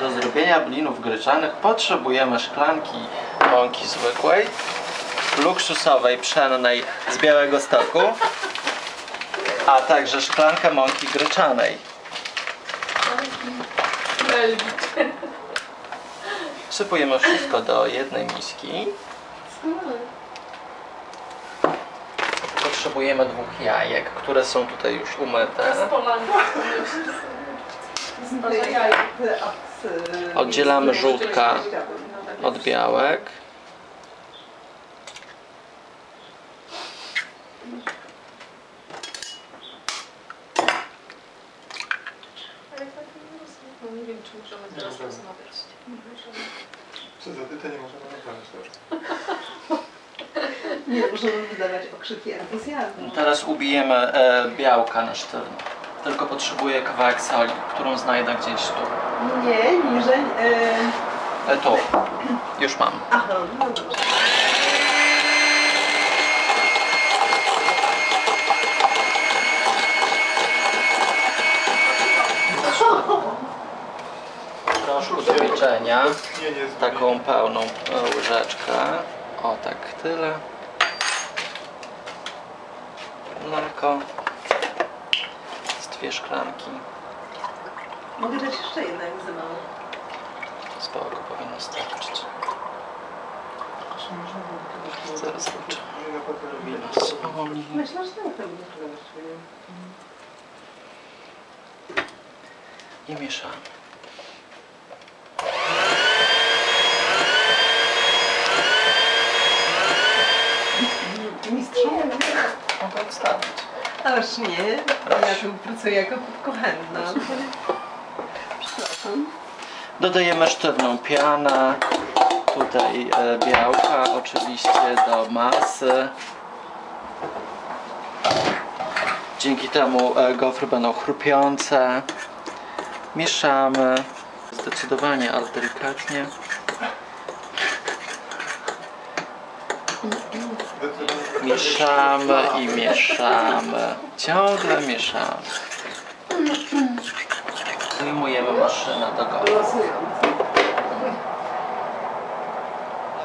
do zrobienia blinów gryczanych potrzebujemy szklanki mąki zwykłej, luksusowej, pszennej z Białego Stoku, a także szklankę mąki gryczanej. Wsypujemy wszystko do jednej miski. Potrzebujemy dwóch jajek, które są tutaj już umyte. Oddzielamy żółtka od białek. No nie wiem, czy możemy teraz rozmawiać. Przez edytę nie możemy nagrać też. Nie możemy wydawać okrzyki entuzjazmu. Teraz ubijemy e, białka na sztywno. Tylko potrzebuję kawałek soli, którą znajdę gdzieś tu. Nie, niżej. E... E, tu. Już mam. Aha, no dobrze. Proszku do pieczenia. Taką pełną e, łyżeczkę. O, tak tyle. Mleko. Dwie szklanki. Mogę dać jeszcze jedno, jak za mało. Spoko powinno starczyć. Zaraz zobaczę. Ile soli. Myślę, że tak pewnie. I mieszamy. Mistrzu? Mogę odstawić. Ależ nie. Ja tu pracuję jako kuchenna. Przepraszam. Dodajemy sztywną pianę. Tutaj e, białka oczywiście do masy. Dzięki temu e, gofry będą chrupiące. Mieszamy. Zdecydowanie, ale delikatnie. Mieszamy i mieszamy. Ciągle mieszamy. Wyjmujemy maszynę do. Losując.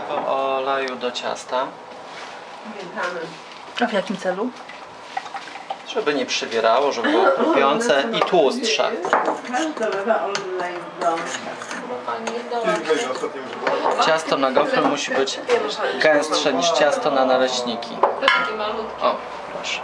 Wlewam oleju do ciasta. A w jakim celu? żeby nie przywierało, żeby było chrupiące i tłustsze. Każda lewa olej do Pani Ciasto na gofry musi być gęstsze niż ciasto na naleśniki. O, proszę.